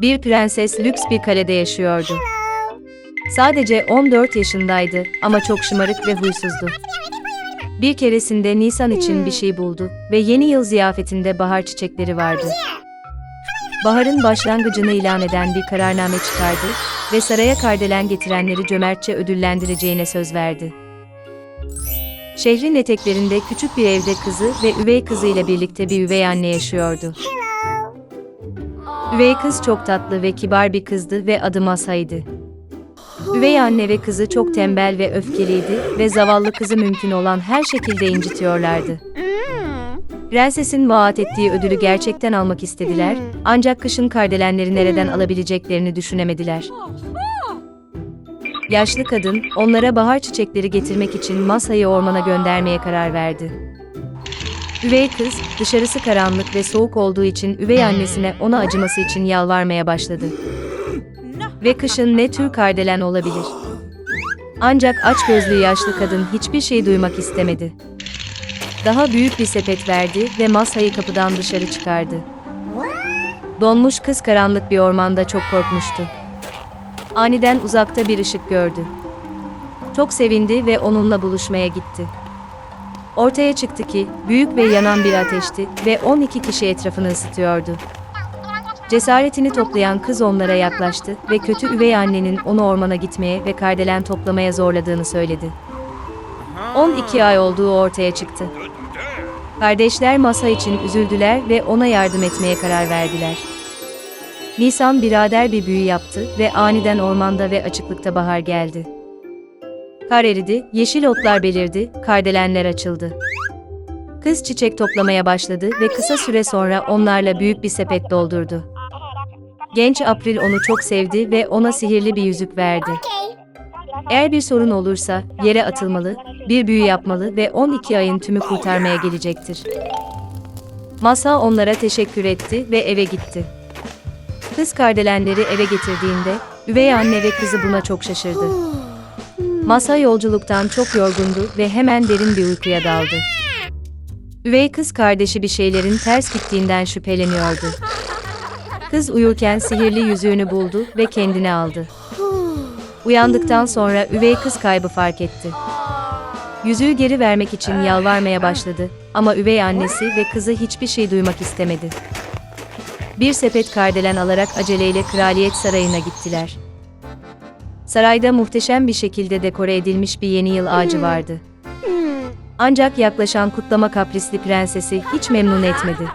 Bir prenses lüks bir kalede yaşıyordu. Sadece 14 yaşındaydı ama çok şımarık ve huysuzdu. Bir keresinde Nisan için bir şey buldu ve yeni yıl ziyafetinde bahar çiçekleri vardı. Baharın başlangıcını ilan eden bir kararname çıkardı ve saraya kardelen getirenleri cömertçe ödüllendireceğine söz verdi. Şehrin eteklerinde küçük bir evde kızı ve üvey kızıyla birlikte bir üvey anne yaşıyordu. Üvey kız çok tatlı ve kibar bir kızdı ve adı Masa'ydı. Üvey anne ve kızı çok tembel ve öfkeliydi ve zavallı kızı mümkün olan her şekilde incitiyorlardı. Prensesin vaat ettiği ödülü gerçekten almak istediler, ancak kışın kardelenleri nereden alabileceklerini düşünemediler. Yaşlı kadın, onlara bahar çiçekleri getirmek için Masa'yı ormana göndermeye karar verdi. Üvey kız, dışarısı karanlık ve soğuk olduğu için üvey annesine ona acıması için yalvarmaya başladı. Ve kışın ne tür kardelen olabilir? Ancak açgözlü yaşlı kadın hiçbir şey duymak istemedi. Daha büyük bir sepet verdi ve masayı kapıdan dışarı çıkardı. Donmuş kız karanlık bir ormanda çok korkmuştu. Aniden uzakta bir ışık gördü. Çok sevindi ve onunla buluşmaya gitti. Ortaya çıktı ki büyük ve yanan bir ateşti ve 12 kişi etrafını ısıtıyordu. Cesaretini toplayan kız onlara yaklaştı ve kötü üvey annenin onu ormana gitmeye ve kardelen toplamaya zorladığını söyledi. 12 ay olduğu ortaya çıktı. Kardeşler masa için üzüldüler ve ona yardım etmeye karar verdiler. Nisan birader bir büyü yaptı ve aniden ormanda ve açıklıkta bahar geldi. Kar eridi, yeşil otlar belirdi, kardelenler açıldı. Kız çiçek toplamaya başladı ve kısa süre sonra onlarla büyük bir sepet doldurdu. Genç April onu çok sevdi ve ona sihirli bir yüzük verdi. Eğer bir sorun olursa yere atılmalı, bir büyü yapmalı ve 12 ayın tümü kurtarmaya gelecektir. Masa onlara teşekkür etti ve eve gitti. Kız kardelenleri eve getirdiğinde üvey anne ve kızı buna çok şaşırdı. Masa yolculuktan çok yorgundu ve hemen derin bir uykuya daldı. Üvey kız kardeşi bir şeylerin ters gittiğinden şüpheleniyordu. Kız uyurken sihirli yüzüğünü buldu ve kendine aldı. Uyandıktan sonra üvey kız kaybı fark etti. Yüzüğü geri vermek için yalvarmaya başladı ama üvey annesi ve kızı hiçbir şey duymak istemedi. Bir sepet kardelen alarak aceleyle kraliyet sarayına gittiler. Sarayda muhteşem bir şekilde dekore edilmiş bir yeni yıl ağacı vardı. Ancak yaklaşan kutlama kaprisli prensesi hiç memnun etmedi.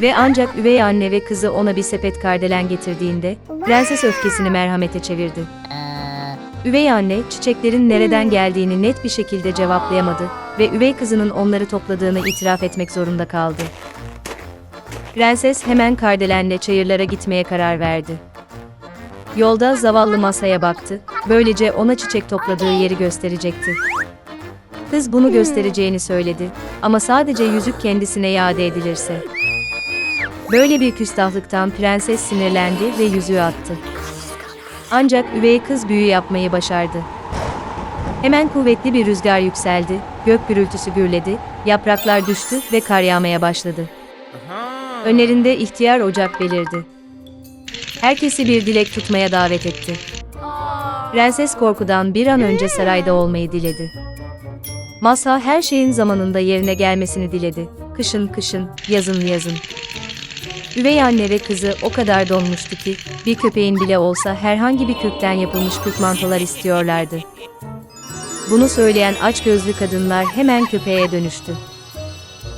Ve ancak üvey anne ve kızı ona bir sepet kardelen getirdiğinde, prenses öfkesini merhamete çevirdi. Üvey anne, çiçeklerin nereden geldiğini net bir şekilde cevaplayamadı ve üvey kızının onları topladığını itiraf etmek zorunda kaldı. Prenses hemen kardelenle çayırlara gitmeye karar verdi. Yolda zavallı masaya baktı, böylece ona çiçek topladığı yeri gösterecekti. Kız bunu göstereceğini söyledi ama sadece yüzük kendisine iade edilirse. Böyle bir küstahlıktan prenses sinirlendi ve yüzüğü attı. Ancak üvey kız büyü yapmayı başardı. Hemen kuvvetli bir rüzgar yükseldi, gök gürültüsü gürledi, yapraklar düştü ve kar yağmaya başladı. Önlerinde ihtiyar ocak belirdi. Herkesi bir dilek tutmaya davet etti. Prenses korkudan bir an önce sarayda olmayı diledi. Masa her şeyin zamanında yerine gelmesini diledi. Kışın kışın, yazın yazın. Üvey anne ve kızı o kadar donmuştu ki, bir köpeğin bile olsa herhangi bir kökten yapılmış kürk mantolar istiyorlardı. Bunu söyleyen aç gözlü kadınlar hemen köpeğe dönüştü.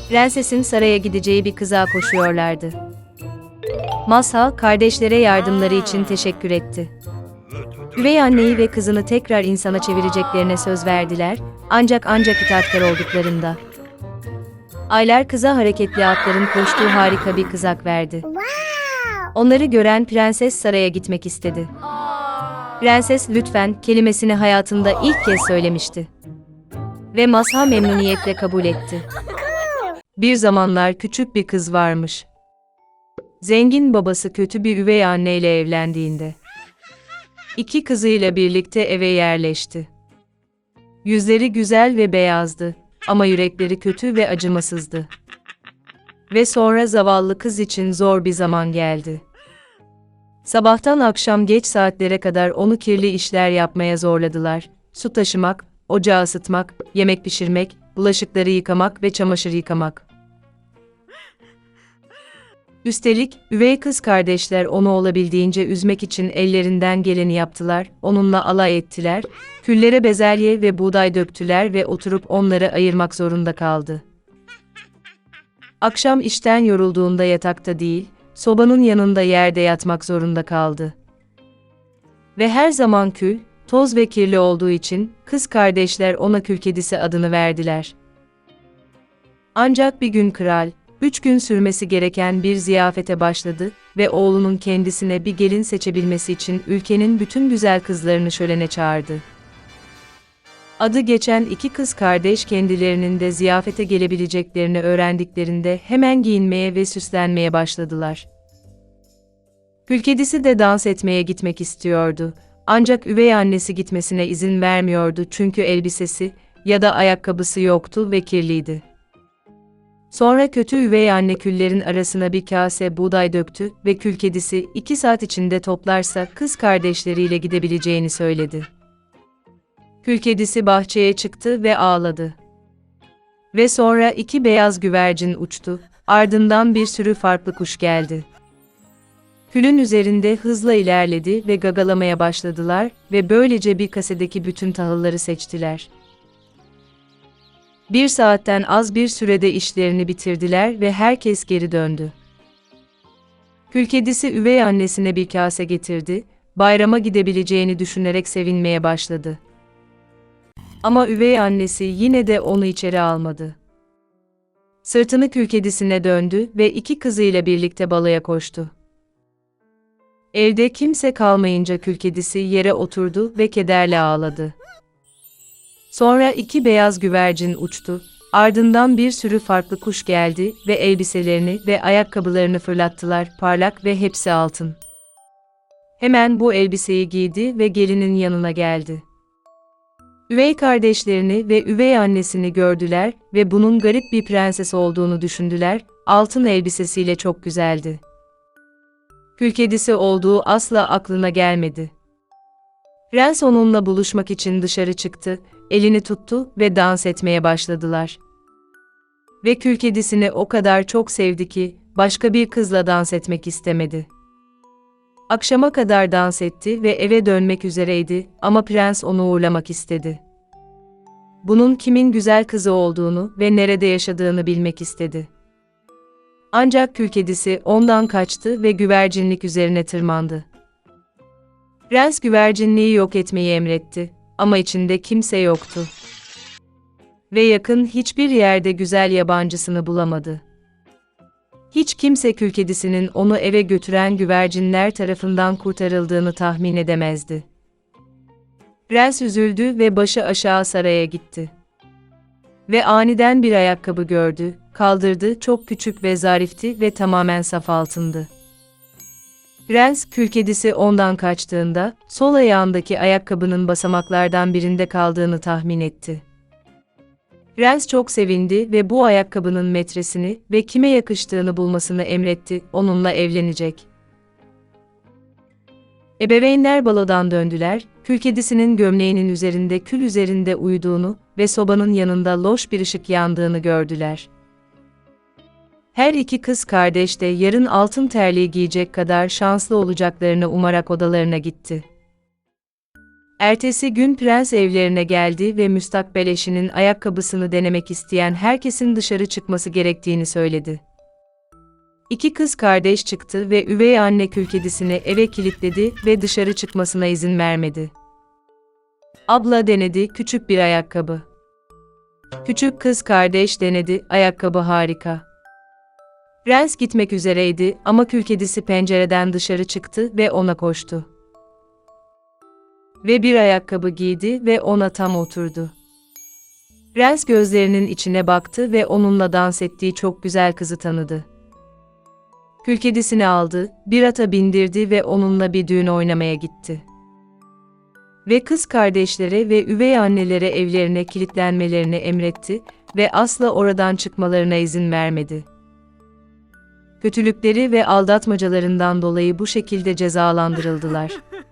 Prensesin saraya gideceği bir kıza koşuyorlardı. Mazhal, kardeşlere yardımları için teşekkür etti. Üvey anneyi ve kızını tekrar insana çevireceklerine söz verdiler, ancak ancak itaatkar olduklarında. Aylar kıza hareketli atların koştuğu harika bir kızak verdi. Onları gören prenses saraya gitmek istedi. Prenses lütfen kelimesini hayatında ilk kez söylemişti. Ve Mazha memnuniyetle kabul etti. Bir zamanlar küçük bir kız varmış. Zengin babası kötü bir üvey anneyle evlendiğinde iki kızıyla birlikte eve yerleşti. Yüzleri güzel ve beyazdı ama yürekleri kötü ve acımasızdı. Ve sonra zavallı kız için zor bir zaman geldi. Sabahtan akşam geç saatlere kadar onu kirli işler yapmaya zorladılar. Su taşımak, ocağı ısıtmak, yemek pişirmek, bulaşıkları yıkamak ve çamaşır yıkamak. Üstelik, üvey kız kardeşler onu olabildiğince üzmek için ellerinden geleni yaptılar, onunla alay ettiler, küllere bezelye ve buğday döktüler ve oturup onları ayırmak zorunda kaldı. Akşam işten yorulduğunda yatakta değil, sobanın yanında yerde yatmak zorunda kaldı. Ve her zaman kül, toz ve kirli olduğu için kız kardeşler ona kül kedisi adını verdiler. Ancak bir gün kral, üç gün sürmesi gereken bir ziyafete başladı ve oğlunun kendisine bir gelin seçebilmesi için ülkenin bütün güzel kızlarını şölene çağırdı. Adı geçen iki kız kardeş kendilerinin de ziyafete gelebileceklerini öğrendiklerinde hemen giyinmeye ve süslenmeye başladılar. Kül kedisi de dans etmeye gitmek istiyordu. Ancak üvey annesi gitmesine izin vermiyordu çünkü elbisesi ya da ayakkabısı yoktu ve kirliydi. Sonra kötü üvey anne küllerin arasına bir kase buğday döktü ve kül kedisi iki saat içinde toplarsa kız kardeşleriyle gidebileceğini söyledi. Kül kedisi bahçeye çıktı ve ağladı. Ve sonra iki beyaz güvercin uçtu, ardından bir sürü farklı kuş geldi. Külün üzerinde hızla ilerledi ve gagalamaya başladılar ve böylece bir kasedeki bütün tahılları seçtiler. Bir saatten az bir sürede işlerini bitirdiler ve herkes geri döndü. Kül kedisi üvey annesine bir kase getirdi, bayrama gidebileceğini düşünerek sevinmeye başladı. Ama üvey annesi yine de onu içeri almadı. Sırtını kül kedisine döndü ve iki kızıyla birlikte balaya koştu. Evde kimse kalmayınca kül kedisi yere oturdu ve kederle ağladı. Sonra iki beyaz güvercin uçtu, ardından bir sürü farklı kuş geldi ve elbiselerini ve ayakkabılarını fırlattılar, parlak ve hepsi altın. Hemen bu elbiseyi giydi ve gelinin yanına geldi. Üvey kardeşlerini ve üvey annesini gördüler ve bunun garip bir prenses olduğunu düşündüler, altın elbisesiyle çok güzeldi. Kül kedisi olduğu asla aklına gelmedi. Prens onunla buluşmak için dışarı çıktı, elini tuttu ve dans etmeye başladılar. Ve kül kedisini o kadar çok sevdi ki, başka bir kızla dans etmek istemedi. Akşama kadar dans etti ve eve dönmek üzereydi ama prens onu uğurlamak istedi. Bunun kimin güzel kızı olduğunu ve nerede yaşadığını bilmek istedi. Ancak kül kedisi ondan kaçtı ve güvercinlik üzerine tırmandı. Prens güvercinliği yok etmeyi emretti ama içinde kimse yoktu. Ve yakın hiçbir yerde güzel yabancısını bulamadı. Hiç kimse kül kedisinin onu eve götüren güvercinler tarafından kurtarıldığını tahmin edemezdi. Prens üzüldü ve başı aşağı saraya gitti. Ve aniden bir ayakkabı gördü, kaldırdı, çok küçük ve zarifti ve tamamen saf altındı. Prens, kül kedisi ondan kaçtığında, sol ayağındaki ayakkabının basamaklardan birinde kaldığını tahmin etti. Prens çok sevindi ve bu ayakkabının metresini ve kime yakıştığını bulmasını emretti, onunla evlenecek. Ebeveynler balodan döndüler, kül kedisinin gömleğinin üzerinde kül üzerinde uyuduğunu ve sobanın yanında loş bir ışık yandığını gördüler. Her iki kız kardeş de yarın altın terliği giyecek kadar şanslı olacaklarını umarak odalarına gitti. Ertesi gün prens evlerine geldi ve müstakbel eşinin ayakkabısını denemek isteyen herkesin dışarı çıkması gerektiğini söyledi. İki kız kardeş çıktı ve üvey anne kül kedisini eve kilitledi ve dışarı çıkmasına izin vermedi. Abla denedi küçük bir ayakkabı. Küçük kız kardeş denedi, ayakkabı harika. Prens gitmek üzereydi ama kül kedisi pencereden dışarı çıktı ve ona koştu. Ve bir ayakkabı giydi ve ona tam oturdu. Prens gözlerinin içine baktı ve onunla dans ettiği çok güzel kızı tanıdı. Kül kedisini aldı, bir ata bindirdi ve onunla bir düğün oynamaya gitti. Ve kız kardeşlere ve üvey annelere evlerine kilitlenmelerini emretti ve asla oradan çıkmalarına izin vermedi. Kötülükleri ve aldatmacalarından dolayı bu şekilde cezalandırıldılar.